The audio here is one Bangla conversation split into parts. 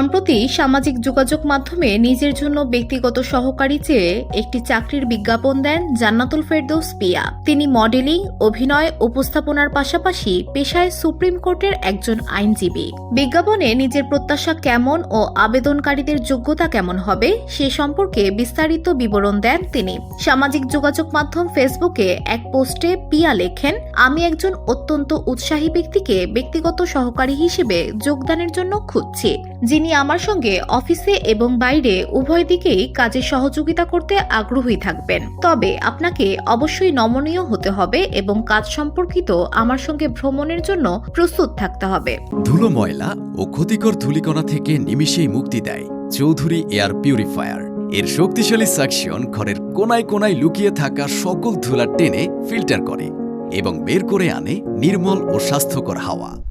সম্প্রতি সামাজিক যোগাযোগ মাধ্যমে নিজের জন্য ব্যক্তিগত সহকারী চেয়ে একটি চাকরির বিজ্ঞাপন দেন জান্নাতুল ফেরদৌস পিয়া। তিনি মডেলিং, অভিনয়, উপস্থাপনার পাশাপাশি পেশায় সুপ্রিম কোর্টের একজন আইনজীবী। বিজ্ঞাপনে নিজের প্রত্যাশা কেমন ও আবেদনকারীদের যোগ্যতা কেমন হবে সে সম্পর্কে বিস্তারিত বিবরণ দেন তিনি। সামাজিক যোগাযোগ মাধ্যম ফেসবুকে এক পোস্টে পিয়া লেখেন, আমি একজন অত্যন্ত উৎসাহী ব্যক্তিকে ব্যক্তিগত সহকারী হিসেবে যোগদানের জন্য খুঁজছি। যিনি আমার সঙ্গে অফিসে এবং বাইরে উভয় দিকেই কাজে সহযোগিতা করতে আগ্রহী থাকবেন। তবে আপনাকে অবশ্যই নমনীয় হতে হবে এবং কাজ সম্পর্কিত আমার সঙ্গে ভ্রমণের জন্য প্রস্তুত থাকতে হবে। ধুলো ময়লা ও ক্ষতিকর ধূলিকণা থেকে নিমিষেই মুক্তি দেয় চৌধুরী এয়ার পিউরিফায়ার। এর শক্তিশালী সাকশন ঘরের কোনায় কোনায় লুকিয়ে থাকা সকল ধুলা টেনে ফিল্টার করে এবং বের করে আনে নির্মল ও স্বাস্থ্যকর হাওয়া।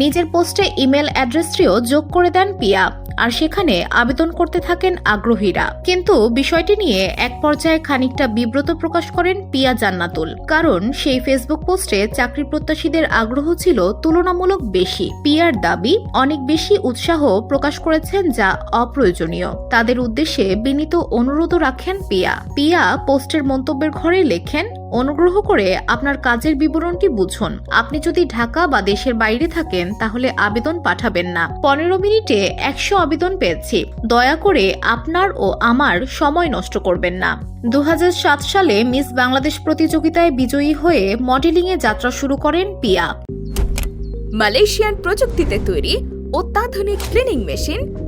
নিজের পোস্টে ইমেল অ্যাড্রেসটিও যোগ করে দেন পিয়া, আর সেখানে আবেদন করতে থাকেন আগ্রহীরা। কিন্তু বিষয়টি নিয়ে এক পর্যায়ে খানিকটা বিব্রত প্রকাশ করেন পিয়া জান্নাতুল। কারণ সেই ফেসবুক পোস্টে চাকরি প্রত্যাশীদের আগ্রহ ছিল তুলনামূলক বেশি। পিয়ার দাবি, অনেক বেশি উৎসাহ প্রকাশ করেছেন যা অপ্রয়োজনীয়। তাদের উদ্দেশ্যে বিনীত অনুরোধও রাখেন পিয়া। পিয়া পোস্টের মন্তব্যের ঘরে লেখেন অনুগ্রহ করে আপনার কাজের বিবরণটি বুঝুন? আপনি যদি ঢাকা বা দেশের বাইরে থাকেন, তাহলে আবেদন পাঠাবেন না। পনেরো মিনিটে একশো আবেদন পেয়েছি। দয়া করে আপনার ও আমার সময় নষ্ট করবেন না। দু হাজার সাত সালে মিস বাংলাদেশ প্রতিযোগিতায় বিজয়ী হয়ে মডেলিংয়ে যাত্রা শুরু করেন পিয়া। মালয়েশিয়ান প্রযুক্তিতে তৈরি অত্যাধুনিক cleaning machine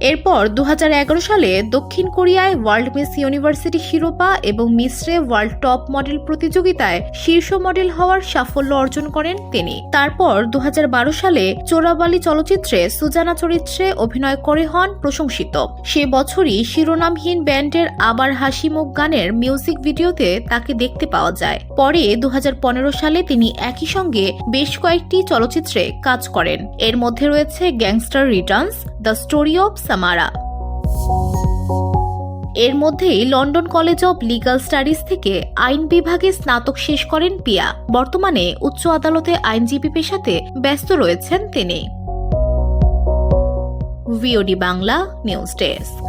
এরপর দু হাজার এগারো সালে দক্ষিণ কোরিয়ায় ওয়ার্ল্ড মিস ইউনিভার্সিটি শিরোপা এবং মিশ্রে ওয়ার্ল্ড টপ মডেল প্রতিযোগিতায় শীর্ষ মডেল হওয়ার সাফল্য অর্জন করেন তিনি। তারপর দু হাজার বারো সালে চোরাবালি চলচ্চিত্রে সুজানা চরিত্রে অভিনয় করে হন প্রশংসিত। সে বছরই শিরোনামহীন ব্যান্ডের আবার হাসি মুখ গানের মিউজিক ভিডিওতে তাকে দেখতে পাওয়া যায়। পরে দু হাজার পনেরো সালে তিনি একই সঙ্গে বেশ কয়েকটি চলচ্চিত্রে কাজ করেন। এর মধ্যে রয়েছে Gangster Returns the story of Samara এর মধ্যেই London college of legal studies থেকে আইন বিভাগে স্নাতক শেষ করেন পিয়া। বর্তমানে উচ্চ আদালতে আইনজীবী পেশাতে ব্যস্ত রয়েছেন তিনি। Bangla news desk